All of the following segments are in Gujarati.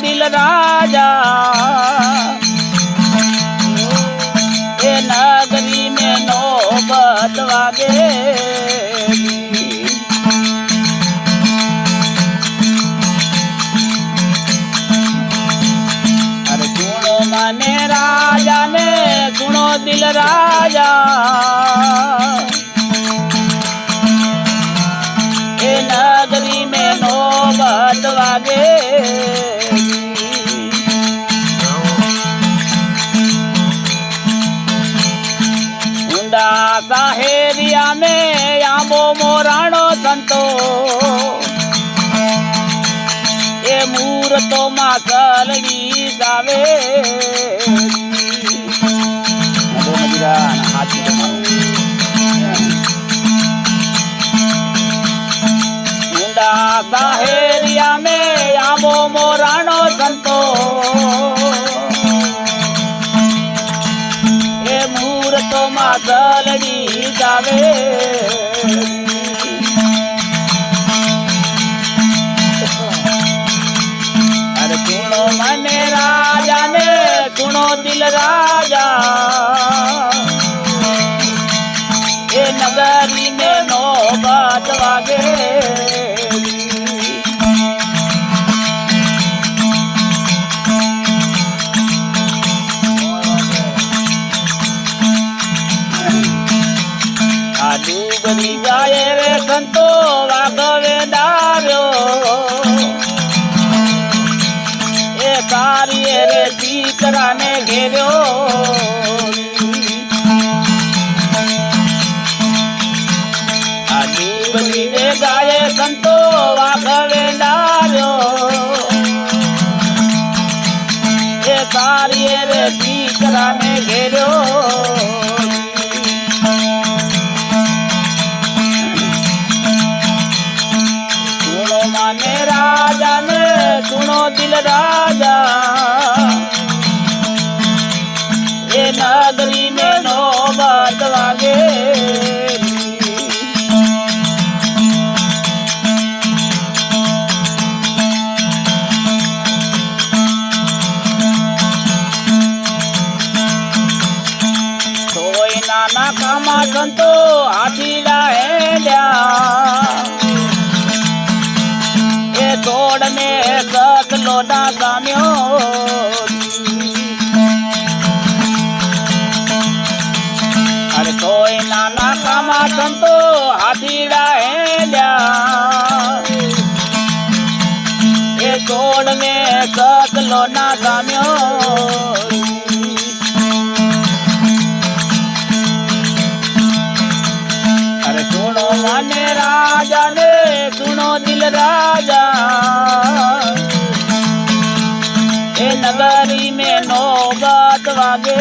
દિલ રાજા. એ નગરી ને નોબત વાગે મને રાજા ને ગુણો દિલ રાજા. એ મૂર્તો માં કલવી તમારો ઊંડા સાહેરિયા में આંબો મોરાણો સંતો. એ મૂર્તો માં સલડી જાવે. રાજા એ નગરી ને નોબત વાગે. આ ડૂબરી જાય રે સંતો વાગવે ડાવ્યો એ તારી રે રાજા ને સુણો દિલ કામા સંતો હાથીડા હેડ્યા. એ તોડ ને સકલો ના ગામ્યો અરે તોય નાના કામા સંતો હાથીડા હેડ્યા. એ તોડ ને સકલો ના ગામ્યો રાજા ને સુનો દિલ રાજા એ નગરી में નોબત વાગે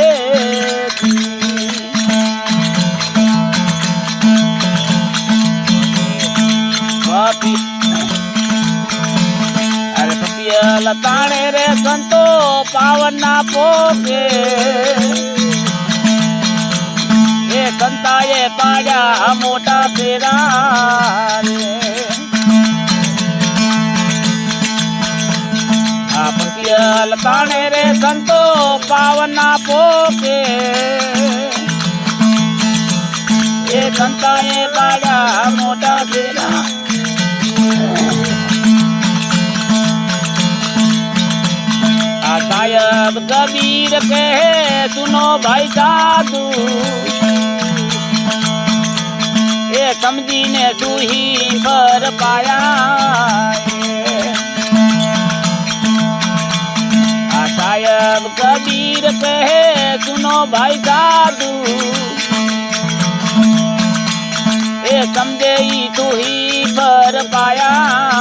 લતાણે રે સંતો પાવન ના એ સંતાએ પાડ્યા મોટા ફેરા રે આ પપિયલ તાણે રે સંતો પાવના પોકે એ સંતાએ પાડ્યા મોટા ફેરા. સાહેબ કબીર કહે, સુનો ભાઈ સાધુ. સમજીને સુહી પર પાયા આ સાહેબ કબીર કહે, સુનો ભાઈ સાધુ. એ સમજે સુહી પર પાયા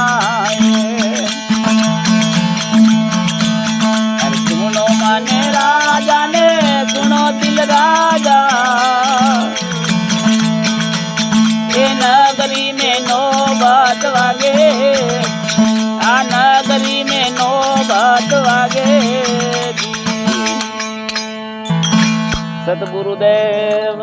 સદગુરુદેવ